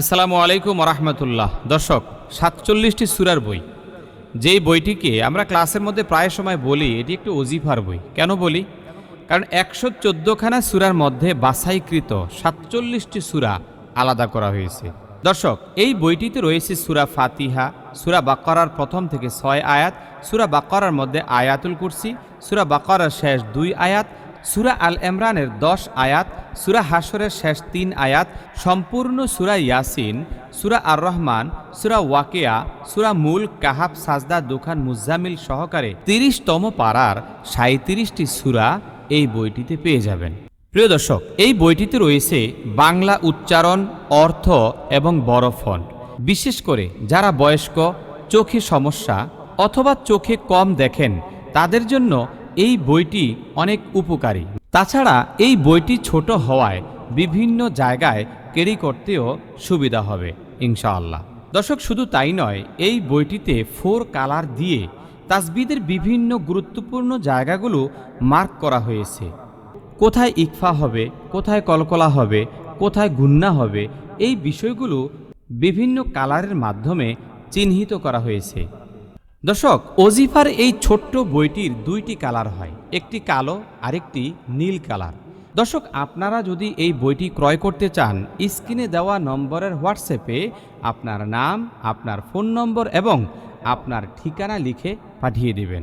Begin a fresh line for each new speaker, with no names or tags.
আসসালামু আলাইকুম রহমতুল্লাহ দর্শক, সাতচল্লিশটি সুরার বই। যেই বইটিকে আমরা ক্লাসের মধ্যে প্রায় সময় বলি, এটি একটি অজিফার বই। কেন বলি? কারণ একশো চোদ্দোখানা সুরার মধ্যে বাছাইকৃত সাতচল্লিশটি সুরা আলাদা করা হয়েছে। দর্শক, এই বইটিতে রয়েছে সুরা ফাতিহা, সুরা বাকরার প্রথম থেকে ছয় আয়াত, সুরা বাকরার মধ্যে আয়াতুল কুরসি, সুরা বাকরার শেষ দুই আয়াত সুরা আল এমরানের দশ আয়াত, সুরা হাসরের শেষ তিন আয়াত, সম্পূর্ণ সুরা ইয়াসিন, সুরা আর রহমান সুরা ওয়াকেয়া, সুরা মুল কাহাব সাজদা দুখান মুজামিল সহকারে তিরিশতম পাড়ার সাঁত্রিশটি সুরা এই বইটিতে পেয়ে যাবেন। প্রিয় দর্শক, এই বইটিতে রয়েছে বাংলা উচ্চারণ, অর্থ এবং বড় ফন্ট বিশেষ করে যারা বয়স্ক, চোখে সমস্যা অথবা চোখে কম দেখেন, তাদের জন্য এই বইটি অনেক উপকারী। তাছাড়া এই বইটি ছোট হওয়ায় বিভিন্ন জায়গায় ক্যারি করতেও সুবিধা হবে, ইনশাআল্লাহ। দর্শক, শুধু তাই নয়, এই বইটিতে ফোর কালার দিয়ে তাসবিদের বিভিন্ন গুরুত্বপূর্ণ জায়গাগুলো মার্ক করা হয়েছে। কোথায় ইকফা হবে, কোথায় কলকলা হবে, কোথায় গুন্না হবে, এই বিষয়গুলো বিভিন্ন কালারের মাধ্যমে চিহ্নিত করা হয়েছে। দর্শক, ওজিফার এই ছোট্ট বইটির দুইটি কালার হয়, একটি কালো আরেকটি নীল কালার। দর্শক, আপনারা যদি এই বইটি ক্রয় করতে চান, স্ক্রিনে দেওয়া নম্বরের হোয়াটসঅ্যাপে আপনার নাম, আপনার ফোন নম্বর এবং আপনার ঠিকানা লিখে পাঠিয়ে দেবেন।